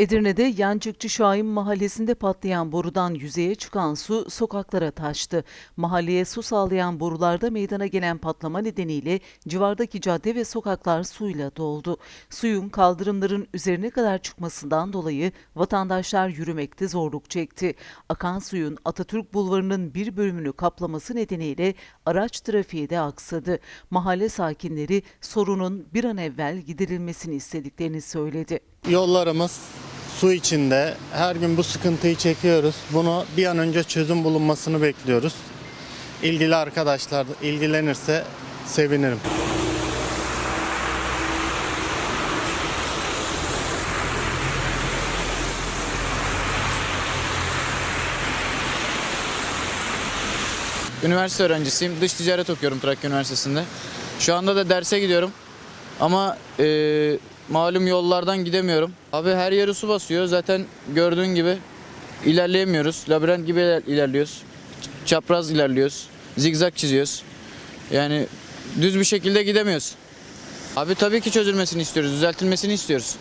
Edirne'de Yancıkçı Şahin mahallesinde patlayan borudan yüzeye çıkan su sokaklara taştı. Mahalleye su sağlayan borularda meydana gelen patlama nedeniyle civardaki cadde ve sokaklar suyla doldu. Suyun kaldırımların üzerine kadar çıkmasından dolayı vatandaşlar yürümekte zorluk çekti. Akan suyun Atatürk Bulvarı'nın bir bölümünü kaplaması nedeniyle araç trafiği de aksadı. Mahalle sakinleri sorunun bir an evvel giderilmesini istediklerini söyledi. Yollarımız su içinde. Her gün bu sıkıntıyı çekiyoruz. Bunu bir an önce çözüm bulunmasını bekliyoruz. İlgili arkadaşlar ilgilenirse sevinirim. Üniversite öğrencisiyim. Dış ticaret okuyorum Trakya Üniversitesi'nde. Şu anda da derse gidiyorum. Ama e, malum yollardan gidemiyorum. Abi her yeri su basıyor. Zaten gördüğün gibi ilerleyemiyoruz. Labirent gibi iler- ilerliyoruz. Çapraz ilerliyoruz. Zigzag çiziyoruz. Yani düz bir şekilde gidemiyoruz. Abi tabii ki çözülmesini istiyoruz. Düzeltilmesini istiyoruz.